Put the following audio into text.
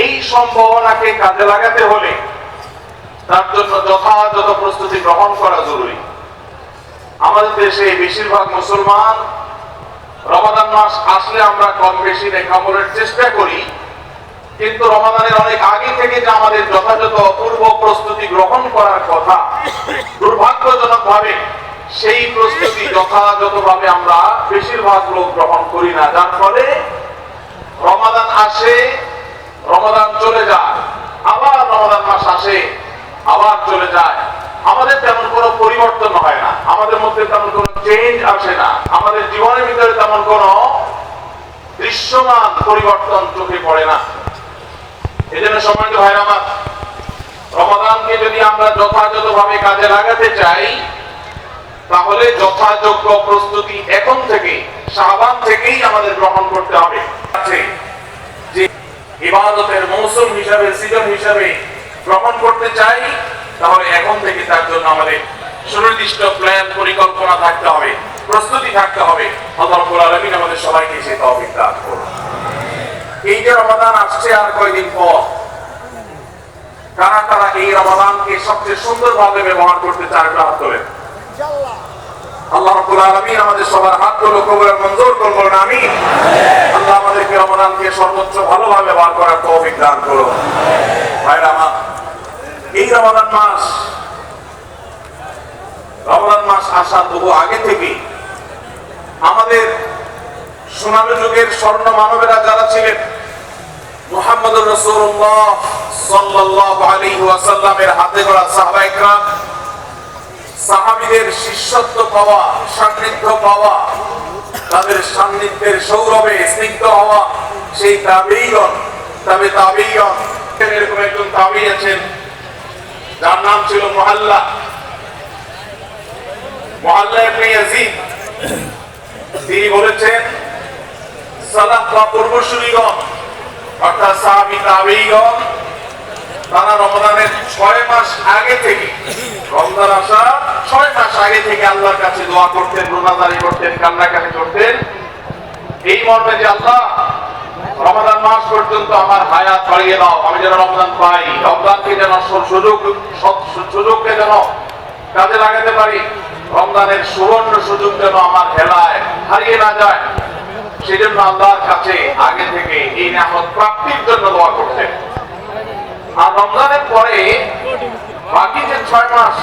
এই সম্ভাবনাকে কাজে লাগাতে হলে তার জন্য যথাযথ প্রস্তুতি গ্রহণ করা জরুরি। আমাদের দেশে বেশিরভাগ মুসলমান রমাদান মাস আসলে আমরা কম বেশি রেখামলের চেষ্টা করি, কিন্তু রমাদানের অনেক আগে থেকে যে আমাদের যথাযথ পূর্ব প্রস্তুতি গ্রহণ করার কথা দুর্ভাগ্যজনক ভাবে সেই প্রস্তুতি যথাযথভাবে আমরা বেশিরভাগ লোক গ্রহণ করি না। যার ফলে রমাদান আসে রমাদান চলে যায়, আবার রমাদান মাস আসে, আবার চলে যায়। আমাদের তেমন কোনো পরিবর্তন হয় না। আমাদের মধ্যে তেমন কোনো চেঞ্জ আসে না। আমাদের জীবনের ভিতরে তেমন কোনো দৃশ্যমান পরিবর্তন চোখে পড়ে না। এই জন্য সম্মানিত ভাইরা আমার, রমাদানকে যদি আমরা যথাযথভাবে কাজে লাগাতে চাই, তাহলে যথাযোগ্য প্রস্তুতি এখন থেকে শাহবান থেকেই আমাদের গ্রহণ করতে হবে। আছে। ইবাদতের মৌসুম হিসাবে সিজন হিসাবে গ্রহণ করতে চাই তাহলে এখন থেকে তার জন্য আমাদের সুনির্দিষ্ট প্ল্যান পরিকল্পনা থাকতে হবে প্রস্তুতি থাকতে হবে। আল্লাহ রাব্বুল আলামিন আমাদের সবাইকে সে তৌফিক দান করুন। এই যে রমাদান আসছে আর কয়দিন পর? কারা কারা এই রমাদানকে সবচেয়ে সুন্দরভাবে ব্যবহার করতে চায় একটু হাত তোলেন। আল্লাহ রাব্বুল আলামিন আমাদের সবার হাতগুলো কবুল মঞ্জুর করুন বলুন আমাদেরকে সর্বোচ্চ ভালোভাবে ব্যবহার করার তৌফিক দান করুন। ভাইরা এই রমাদান মাস রমাদান মাস আসার বহু আগে থেকে আমাদের সোনালী যুগের স্বর্ণ মানবেরা যারা ছিলেন, মুহাম্মদুর রাসূলুল্লাহ সাল্লাল্লাহু আলাইহি ওয়াসাল্লামের হাতে গড়া সাহাবা ইকরাম, সাহাবীদের শিষ্যত্ব পাওয়া, সান্নিধ্য পাওয়া, তাদের সান্নিধ্যের সৌরভে স্নিগ্ধ হওয়া সেই তাবেইগণ তবে তাবেইগণ এরকম একজন তাবেই আছেন, যার নাম ছিল মহাল্লা। মহাল্লা ইবনে ইয়াজিদ। তিনি বলেছেন, সালাহ বা পূর্বসূরীগণ, অর্থাৎ সাহাবী তাবেইগণ তারা রমজানের ছয় মাস আগে থেকে, রমজান আসা ছয় মাস আগে থেকে আল্লাহর কাছে দোয়া করতেন রোনাদারি করতেন, কান্নাকাটি করতেন। এই মর্মে যে আল্লাহ রমাদান মাস পর্যন্ত আমার হায়াত বাড়িয়ে দাও। আমি যেন রমজান পাই, রমজানকে যেন সুযোগ সুযোগকে যেন কাজে লাগাতে পারি, রমজানের সুবর্ণ সুযোগ যেন আমার হেলায় হারিয়ে না যায়। সেজন্য আল্লাহর কাছে আগে থেকে এই নামত প্রাপ্তির জন্য দোয়া করতেন আর রমজানের পরে বাকি যে ছয় মাস